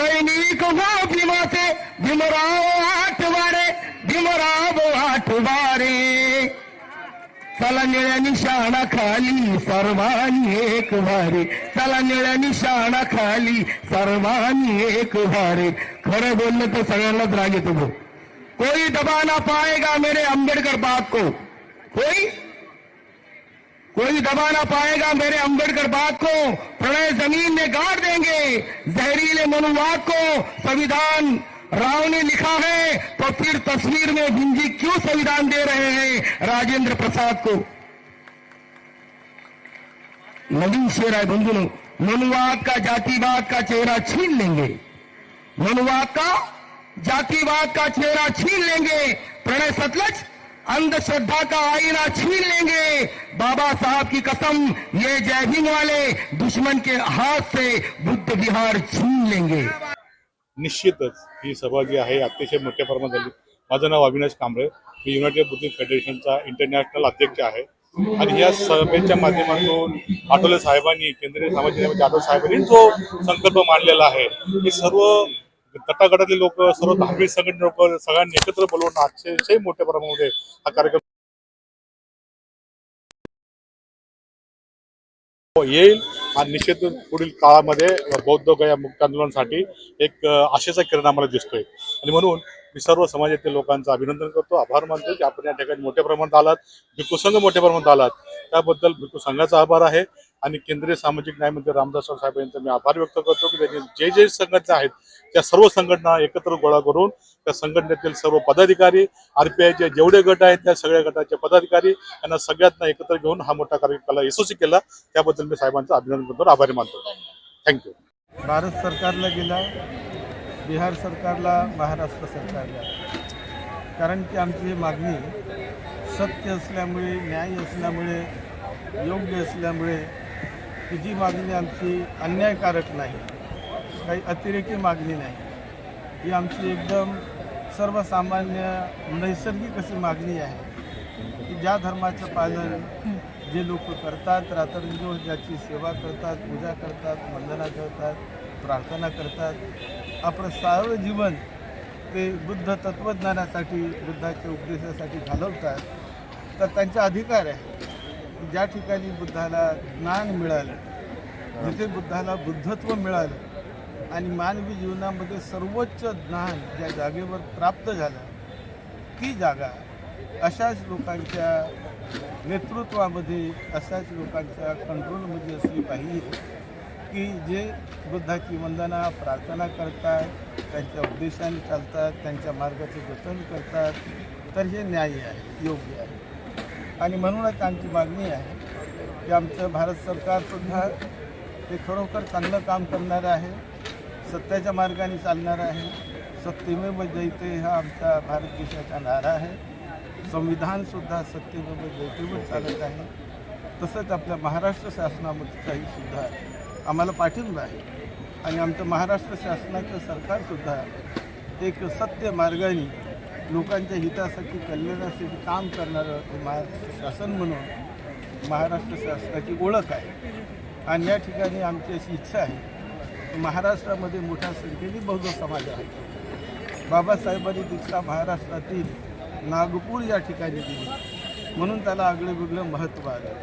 సైనికుగా భీమసే భీమరావు ఆటవాడే आठ बारे चला निळ्या खाली, सर्वानी एक बारे चला निशाना खाली, सर्वानी एक बारे खर बोलने तो सगळ्यांनाच रागे तुम कोई दबाना पाएगा मेरे अंबेडकर बाप को? कोई? कोई दबा ना पाएगा मेरे अंबेडकर बात को। प्रणय ज़मीन में गाड़ देंगे। जहरीले मनुवाद को संविधान राव ने लिखा है। तो फिर तस्वीर में भिंजी क्यों संविधान दे रहे हैं? राजेंद्र प्रसाद को। नवीन शेर बंधुओं मनुवाद का जातिवाद का चेहरा छीन लेंगे। मनुवाद का जातिवाद का चेहरा छीन लेंगे। प्रणय सतलज अंधश्रद्धा का आईना छीन लेंगे? बाबा साहब की कसम ये जय भीम वाले दुश्मन के हाथ से बुद्ध विहार छीन लेंगे। निश्चितच ही सभा जी आहे अतिशय मोठ्या प्रमाणात झाली. माझं नाव अविनाश कांबळे. मी युनायटेड बुद्धिस्ट फेडरेशनचा इंटरनॅशनल अध्यक्ष आहे. आणि या सभेच्या माध्यमातून आठवले साहेबांनी केंद्रीय सामाजिक आठवले साहेबांनी जो संकल्प मांडलेला आहे हे सर्व गटागटातले लोक सर्व धार्मिक संघटना लोक सगळ्यांनी एकत्र बोलवून अतिशय मोठ्या प्रमाणामध्ये हा कार्यक्रम येईल आणि निश्चित पुढील काळामध्ये बौद्ध गया मुक्त आंदोलनासाठी एक आशेचा किरण आम्हाला दिसतोय. आणि म्हणून मी सर्व समाजातील लोकांचं अभिनंदन करतो आभार मानतो की आपण या ठिकाणी मोठ्या प्रमाणात आलात भिक्खू संघ मोठ्या प्रमाणात आलात. त्याबद्दल भिक्खू संघाचा आभार आहे. आणि केंद्रीय सामाजिक न्यायमंत्री रामदास साहेब यांचा मी आभार व्यक्त करतो की त्यांनी जे जे संघटना आहेत त्या सर्व संघटना एकत्र गोळा करून त्या संघटनेतील सर्व पदाधिकारी आरपीआयचे जेवढे गट आहेत त्या सगळ्या गटाचे पदाधिकारी यांना सगळ्यांना एकत्र घेऊन हा मोठा कार्यक्रम यशस्वी केला. त्याबद्दल मी साहेबांचं अभिनंदन करतो आभारी मानतो. थँक्यू भारत सरकारला गेला बिहार सरकारला महाराष्ट्र सरकारला. कारण की आमची मागणी सत्य असल्यामुळे न्याय असल्यामुळे योग्य असल्यामुळे की जी मागणी आमची अन्यायकारक नाही काही अतिरेकी मागणी नाही. ही आमची एकदम सर्वसामान्य नैसर्गिक अशी मागणी आहे की ज्या धर्माचं पालन जे लोक करतात रात्रंदिवस ज्याची सेवा करतात पूजा करतात वंदना करतात प्रार्थना करतात आपलं सारं जीवन ते बुद्ध तत्त्वज्ञानासाठी बुद्धाच्या उपदेशासाठी घालवतात तर त्यांचा अधिकार आहे. ज्या ठिकाणी बुद्धाला ज्ञान मिळालं जिथे बुद्धाला बुद्धत्व मिळालं आणि मानवी जीवनामध्ये सर्वोच्च ज्ञान ज्या जागेवर प्राप्त झालं ती जागा अशाच लोकांच्या नेतृत्वामध्ये अशाच लोकांच्या कंट्रोलमध्ये असली पाहिजे की जे बुद्धाची वंदना प्रार्थना करतात त्यांच्या उद्देशाने चालतात त्यांच्या मार्गाचे जतन करतात तर हे न्याय्य आहे योग्य आहे. आणि म्हणूनच आमची मागणी आहे की आमचं भारत सरकारसुद्धा हे खरोखर चांगलं काम करणारं आहे सत्याच्या मार्गाने चालणार आहे सत्यमेव जयते हा आमचा भारत देशाचा नारा आहे संविधानसुद्धा सत्यमेव जयतेवर चालत आहे. तसंच आपल्या महाराष्ट्र शासनामध्येही सुद्धा आम्हाला पाठिंबा आहे. आणि आमचं महाराष्ट्र शासनाचं सरकारसुद्धा एक सत्य मार्गाने लोकांच्या हितासाठी कल्याणासाठी काम करणारं हे महाराष्ट्र शासन म्हणून महाराष्ट्र शासनाची ओळख आहे. आणि या ठिकाणी आमची अशी इच्छा आहे की महाराष्ट्रामध्ये मोठ्या संख्येने बौद्ध समाज आहे. बाबासाहेबांनी दीक्षा महाराष्ट्रातील नागपूर या ठिकाणी दिली. म्हणून त्याला आगळं वेगळं महत्त्व आलं.